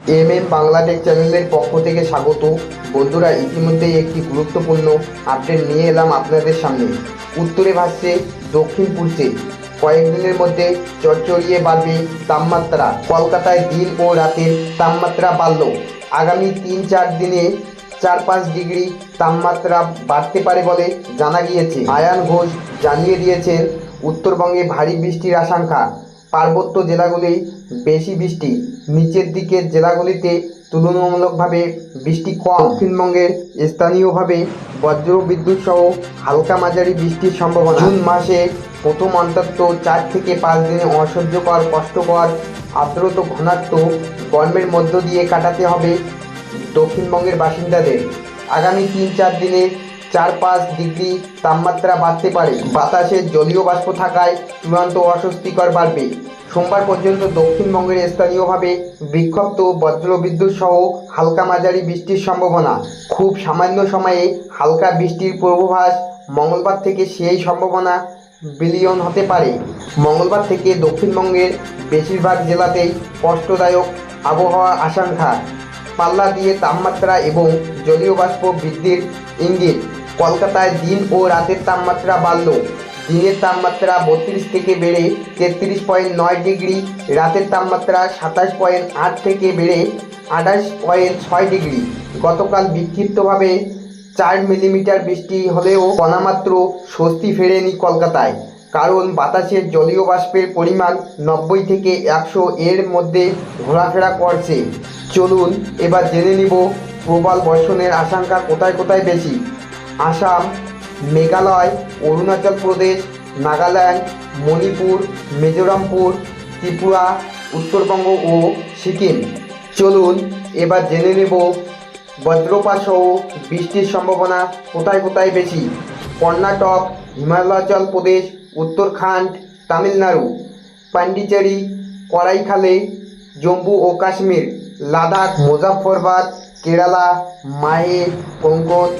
M M Bangla take চ্যানেলের পক্ষ থেকে স্বাগত। বন্ধুরা, ইতিমধ্যেই একটি গুরুত্বপূর্ণ আপডেট নিয়ে এলাম আপনাদের সামনে। উত্তরে ভাসছে, দক্ষিণ পূর্বে। কয়েকদিনের মধ্যে চড়চড়িয়ে বাড়বে তাপমাত্রা। কলকাতায় দিন ও রাতের তাপমাত্রা বাড়ল। আগামী তিন চার দিনে চার পাঁচ ডিগ্রি তাপমাত্রা বাড়তে পারে বলে জানা গিয়েছে। আয়ান ঘোষ জানিয়ে দিয়েছেন, উত্তরবঙ্গে ভারী বৃষ্টির আশঙ্কা। পার্বত্য জেলাগুলি বেশি বৃষ্টি। নিচের দিকের জেলাগুলিতে তুলনামূলকভাবে বৃষ্টি কম। দক্ষিণবঙ্গের স্থানীয়ভাবে বজ্র বিদ্যুৎ সহ হালকা মাঝারি বৃষ্টির সম্ভাবনা। জুন মাসে প্রথম অন্তত চার থেকে পাঁচ দিনে অসহ্যকর, কষ্টকর, আর্দ্রত ঘনাত্ম গরমের মধ্য দিয়ে কাটাতে হবে দক্ষিণবঙ্গের বাসিন্দাদের। আগামী তিন চার দিনে চার পাঁচ ডিগ্রি তাপমাত্রা বাড়তে পারে। বাতাসে জলীয় বাষ্প থাকায় চূড়ান্ত অস্বস্তিকর বাড়বে। সোমবার পর্যন্ত দক্ষিণবঙ্গের স্থানীয়ভাবে বিক্ষিপ্ত বজ্রবিদ্যুৎ সহ হালকা মাঝারি বৃষ্টির সম্ভাবনা। খুব সামান্য সময়ে হালকা বৃষ্টির পূর্বাভাস মঙ্গলবার থেকে সেই সম্ভাবনা বিলিয়ন হতে পারে। মঙ্গলবার থেকে দক্ষিণবঙ্গের বেশিরভাগ জেলাতেই কষ্টদায়ক আবহাওয়া আশঙ্কা। পাল্লা দিয়ে তাপমাত্রা এবং জলীয় বাষ্প বৃদ্ধির ইঙ্গিত। কলকাতায় দিন ও রাতের তাপমাত্রা বাড়ল। দিনের তাপমাত্রা বত্রিশ থেকে বেড়ে তেত্রিশ পয়েন্ট নয় ডিগ্রি, রাতের তাপমাত্রা সাতাশ পয়েন্ট আট থেকে বেড়ে আঠাশ পয়েন্ট ছয় ডিগ্রি। গতকাল বিক্ষিপ্তভাবে চার মিলিমিটার বৃষ্টি হলেও কণামাত্র স্বস্তি ফেরেনি কলকাতায়, কারণ বাতাসের জলীয় বাষ্পের পরিমাণ নব্বই থেকে একশো এর মধ্যে ঘোরাফেরা করছে। চলুন এবার জেনে নিব প্রবল বর্ষণের আশঙ্কা কোথায় কোথায় বেশি। আসাম, মেঘালয়, অরুণাচল প্রদেশ, নাগাল্যান্ড, মণিপুর, মিজোরামপুর, ত্রিপুরা, উত্তরবঙ্গ ও সিকিম। চলুন, এবার জেনে নেব বজ্রপাত সহ বৃষ্টির সম্ভাবনা কোথায় কোথায় বেশি। কর্ণাটক, হিমাচল প্রদেশ উত্তরাখণ্ড তামিলনাড়ু, পান্ডিচেরি, করাইখালে, জম্মু ও কাশ্মীর। লাদাখ মুজাফরবাদ কেরালা মাহে কোঙ্কন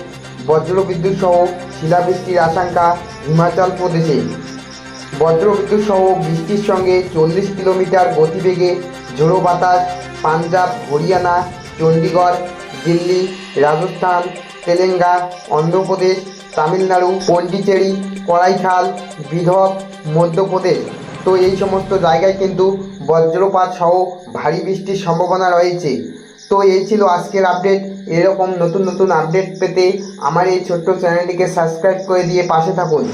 বজ্রবিদ্যুৎ সহ শিলাবৃষ্টির আশঙ্কা হিমাচল প্রদেশে। বজ্রবিদ্যুৎ সহ বৃষ্টির সঙ্গে চল্লিশ কিলোমিটার গতিবেগে ঝোড়ো বাতাস পাঞ্জাব, হরিয়ানা, চণ্ডীগড়, দিল্লি, রাজস্থান তেলেঙ্গা অন্ধ্রপ্রদেশ, তামিলনাড়ু, পন্ডিচেরি করাইখাল বিদর্ভ, মধ্যপ্রদেশ। তো এই সমস্ত জায়গায় কিন্তু বজ্রপাত সহ ভারী বৃষ্টির সম্ভাবনা রয়েছে। তো এই ছিল আজকের আপডেট এরকম নতুন নতুন আপডেট পেতে আমার এই ছোট্ট চ্যানেলটিকে সাবস্ক্রাইব করে দিয়ে পাশে থাকুন।